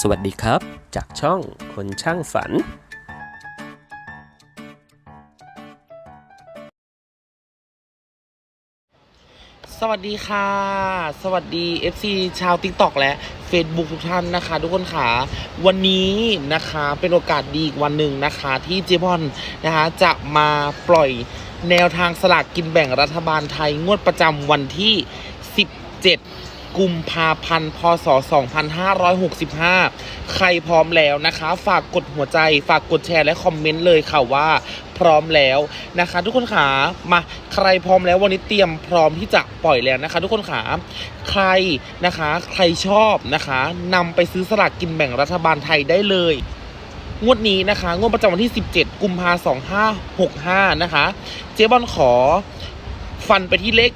สวัสดีครับ จากช่องคนช่างฝันสวัสดีค่ะ สวัสดี FC ชาว TikTok และ Facebook ทุกท่านนะคะ ทุกคนค่ะ วันนี้นะคะเป็นโอกาสดีอีกวันหนึ่งนะคะ ที่เจบอนนะคะจะมาปล่อยแนวทางสลากกินแบ่งรัฐบาลไทยงวดประจำวันที่ 17 กุมภาพันธ์พศ 2565 ใครพร้อมแล้วนะคะ ฝากกดหัวใจ ฝากกดแชร์และคอมเมนต์เลยค่ะว่าพร้อมแล้วนะคะ ทุกคนขามาใครพร้อมแล้ววันนี้เตรียมพร้อมที่จะปล่อยแล้วนะคะ ทุกคนขาใครนะคะ ใครชอบนะคะนำไปซื้อสลากกินแบ่งรัฐบาลไทยได้เลย งวดนี้นะคะ งวดประจำวันที่ 17 กุมภาพันธ์2565 นะคะ เจ๊บอลขอ ฟันไปที่เลข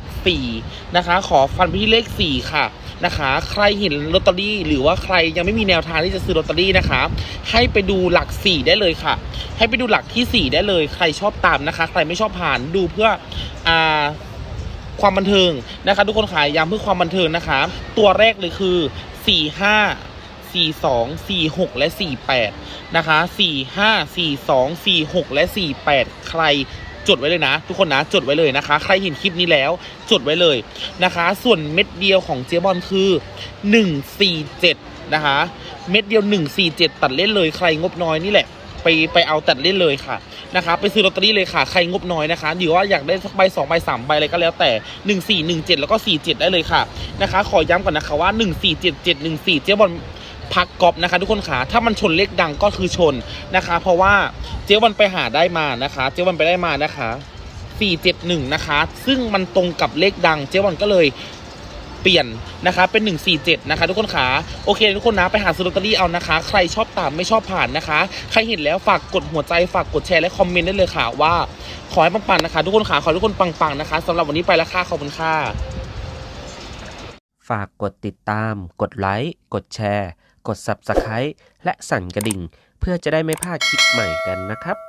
4นะคะ ขอฟันไปที่เลข 4 ค่ะนะคะ ใครเห็นลอตเตอรี่ หรือว่าใครยังไม่มีแนวทางที่จะซื้อลอตเตอรี่นะคะ ให้ไปดูหลัก 4 ได้เลยค่ะ ให้ไปดูหลักที่ 4 ได้เลย ใครชอบตามนะคะ ใครไม่ชอบผ่านดูเพื่ออ่าความบันเทิงนะคะ ทุกคนขายย้ำเพื่อความบันเทิงนะคะ ตัวแรกเลยคือ 4 5 4 2 4 6 และ 48 นะคะ 4 5 4 2 4 6 และ 48 ใคร จดไว้เลยนะ ทุกคนนะจดไว้เลยนะคะ ใครเห็นคลิปนี้แล้วจดไว้เลยนะคะ ส่วนเม็ดเดียวของเจบอลคือ147นะคะ เม็ดเดียว 147 ตัดเล่นเลยใครงบน้อยนี่แหละไปไปเอาตัดเล่นเลยค่ะนะคะไปซื้อลอตเตอรี่เลยค่ะ ใครงบน้อยนะคะหรือว่าอยากได้สักใบสองใบสามใบอะไรก็แล้วแต่หนึ่งสี่หนึ่งเจ็ดแล้วก็สี่เจ็ดได้เลยค่ะนะคะ ขอย้ำก่อนนะคะว่าหนึ่งสี่เจ็ดเจ็ดหนึ่งสี่เจ๊บอล พักกอบนะคะ ทุกคนค่ะถ้ามันชนเลขดังก็คือชนนะคะ เพราะว่าเจ๊วันไปหาได้มานะคะ เจ๊วันไปได้มานะคะสี่เจ็ดหนึ่งนะคะ ซึ่งมันตรงกับเลขดัง เจ๊วันก็เลยเปลี่ยนนะคะเป็น 147 นะคะ ทุกคนขาโอเค ทุกคนนะไปหาซื้อลอตเตอรี่เอานะคะ ใครชอบตามไม่ชอบผ่านนะคะ ใครเห็นแล้วฝากกดหัวใจฝากกดแชร์และคอมเมนต์ได้เลยค่ะว่า ขอให้ปังๆนะคะ ทุกคนขาขอให้ทุกคนปังๆนะคะสำหรับวันนี้ไปแล้วค่ะขอบคุณค่ะฝากกดติดตาม กดไลค์ กดแชร์ กด Subscribe และสั่นกระดิ่ง เพื่อจะได้ไม่พลาดคลิปใหม่กันนะครับ